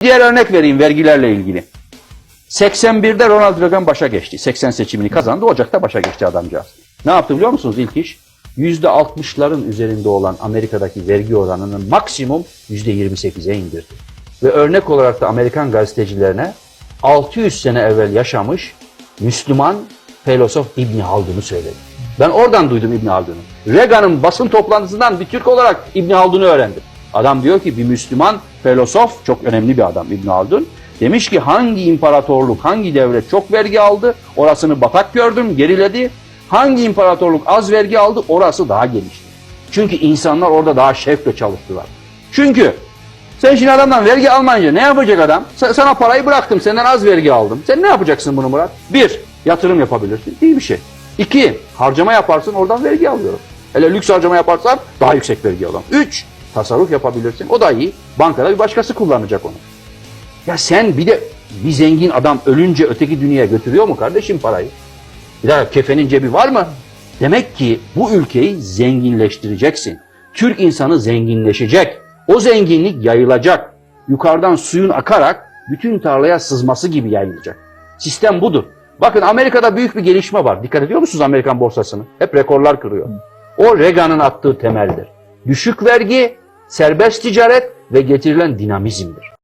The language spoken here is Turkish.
Diğer örnek vereyim vergilerle ilgili. 81'de Ronald Reagan başa geçti. 80 seçimini kazandı. Ocak'ta başa geçti adamcağız. Ne yaptı biliyor musunuz ilk iş? %60'ların üzerinde olan Amerika'daki vergi oranını maksimum %28'e indirdi. Ve örnek olarak da Amerikan gazetecilerine 600 sene evvel yaşamış Müslüman filozof İbni Haldun'u söyledi. Ben oradan duydum İbni Haldun'u. Reagan'ın basın toplantısından bir Türk olarak İbni Haldun'u öğrendim. Adam diyor ki bir Müslüman filozof, çok önemli bir adam İbni Haldun. Demiş ki hangi imparatorluk, hangi devlet çok vergi aldı, orasını batak gördüm, geriledi. Hangi imparatorluk az vergi aldı, orası daha gelişti. Çünkü insanlar orada daha şevkle çalıştılar. Çünkü sen şimdi adamdan vergi almayınca ne yapacak adam? Sa- Sana parayı bıraktım, senden az vergi aldım. Sen ne yapacaksın bunu Murat? Bir, yatırım yapabilirsin. İyi bir şey. İki, harcama yaparsın, oradan vergi alıyorum. Hele lüks harcama yaparsan daha yüksek vergi alıyorum. Üç, tasarruf yapabilirsin. O da iyi. Bankada bir başkası kullanacak onu. Ya sen bir de bir zengin adam ölünce öteki dünyaya götürüyor mu kardeşim parayı? Bir daha kefenin cebi var mı? Demek ki bu ülkeyi zenginleştireceksin. Türk insanı zenginleşecek. O zenginlik yayılacak. Yukarıdan suyun akarak bütün tarlaya sızması gibi yayılacak. Sistem budur. Bakın Amerika'da büyük bir gelişme var. Dikkat ediyor musunuz Amerikan borsasını? Hep rekorlar kırıyor. O Reagan'ın attığı temeldir. Düşük vergi, serbest ticaret ve getirilen dinamizmdir.